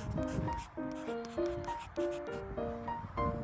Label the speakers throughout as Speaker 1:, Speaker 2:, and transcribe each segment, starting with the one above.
Speaker 1: フフフフ。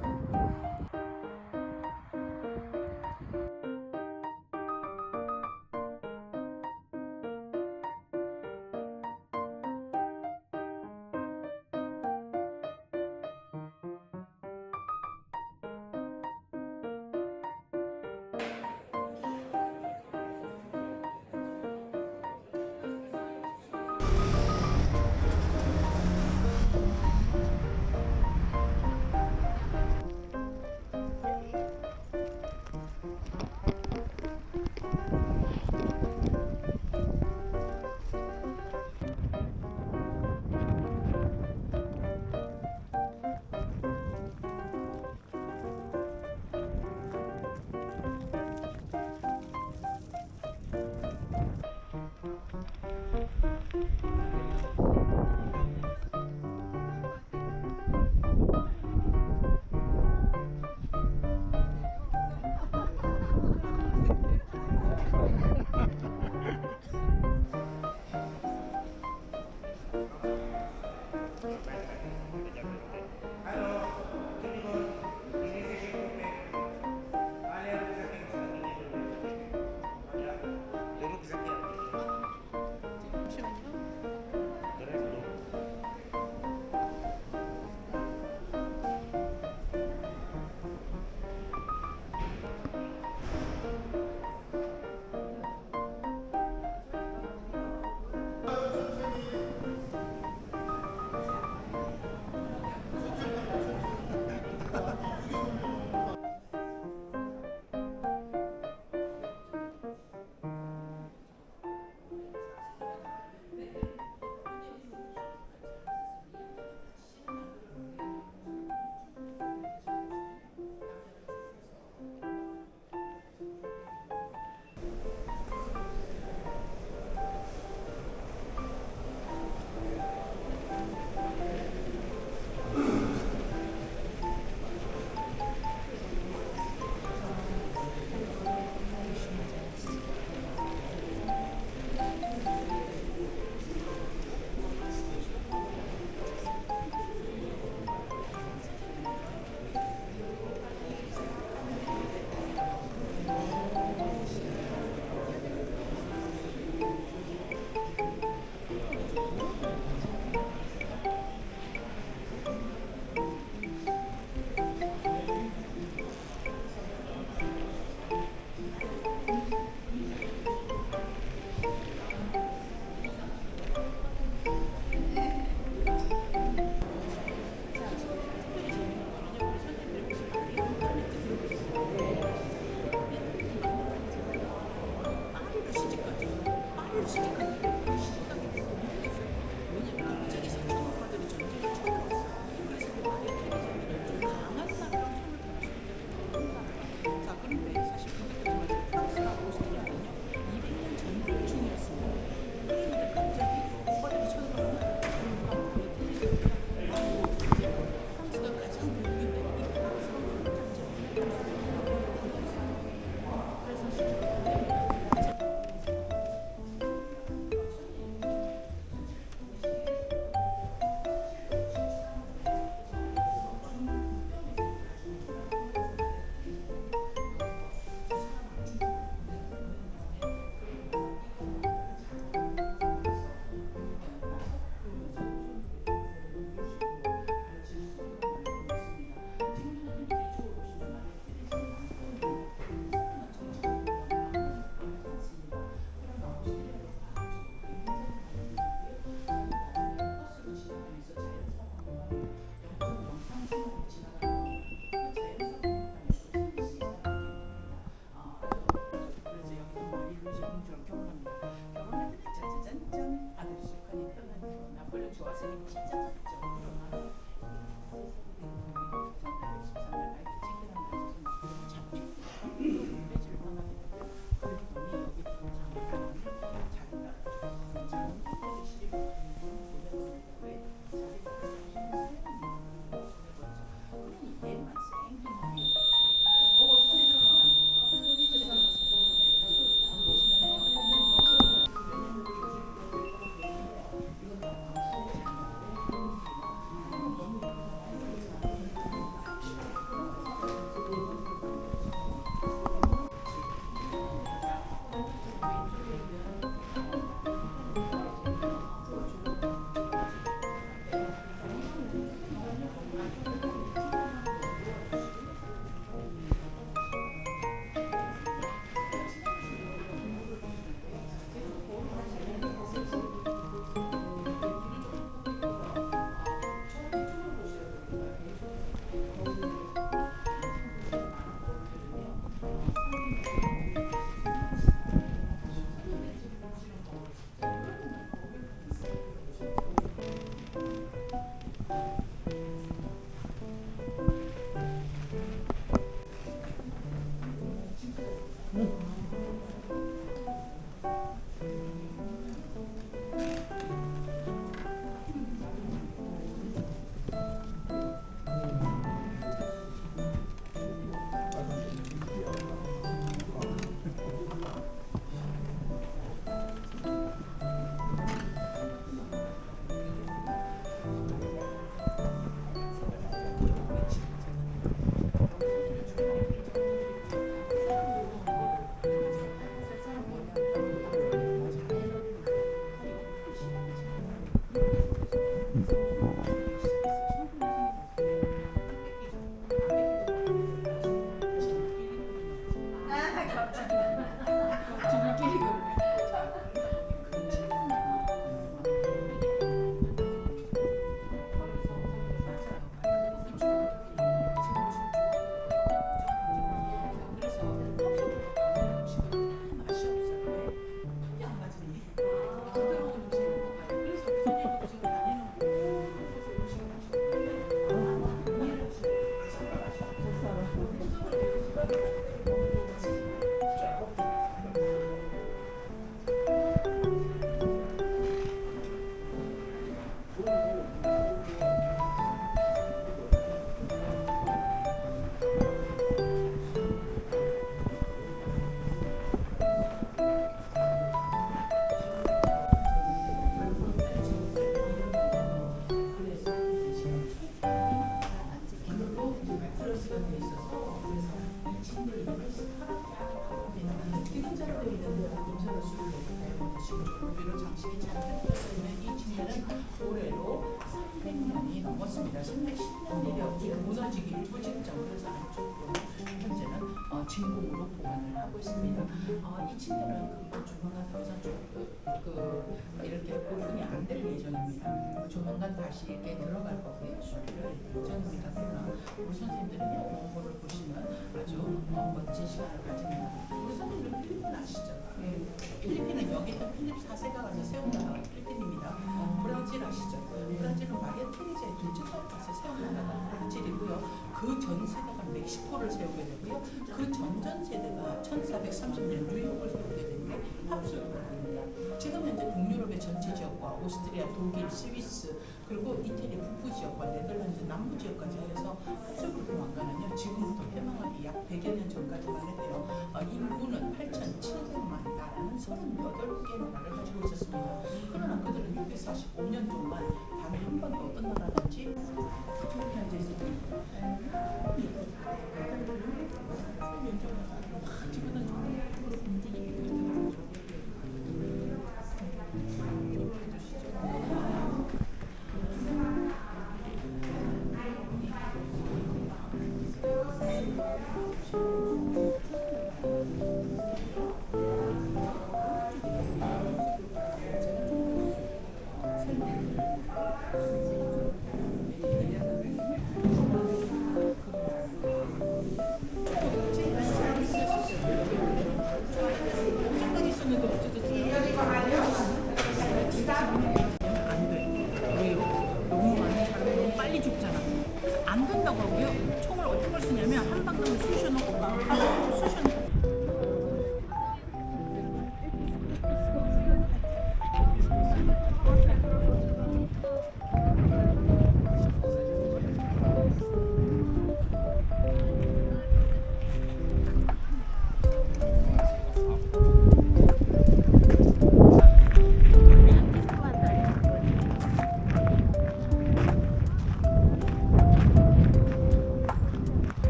Speaker 1: Thank you. 넘었습니다. 310년 이력이 무너지기 일부 직전 그래서 안쪽으로 현재는 어, 진공으로 보관을 하고 있습니다. 어, 이더 이상 좀, 그, 그, 이렇게 오픈이 안 될 예정입니다. 조만간 다시 이렇게 들어갈 거고요. 수리를 예정입니다. 그러나 우리 선생님들이 공부를 보시면 아주 어, 멋진 시간을 가집니다. 우리 선생님들 필리핀 아시죠? 필리핀은 여기 있던 필립 4세가 가서 세운 나라가 필리핀입니다. 브라질 아시죠? 브라질은 마리아 테레자의 둘째 딸을 가서 세운 나라가 브라질이고요. 그 전 세대가 멕시코를 세우게 되고요. 그 전전 세대가 1430년 뉴욕을 세우게 되는데 합수국입니다. 지금 현재 동유럽의 전체 지역과 오스트리아, 독일, 스위스 그리고 이태리 북부 지역과 네덜란드 남부 지역까지 해서 합수국 왕가는요 지금부터 폐망하기 약 100여 년 전까지만 해도요 어, 인구는 8,700만 나라는 38개 나라를 가지고 있었습니다. 그러나 그들은 645년 동안 단 한 번도 어떤 나라든지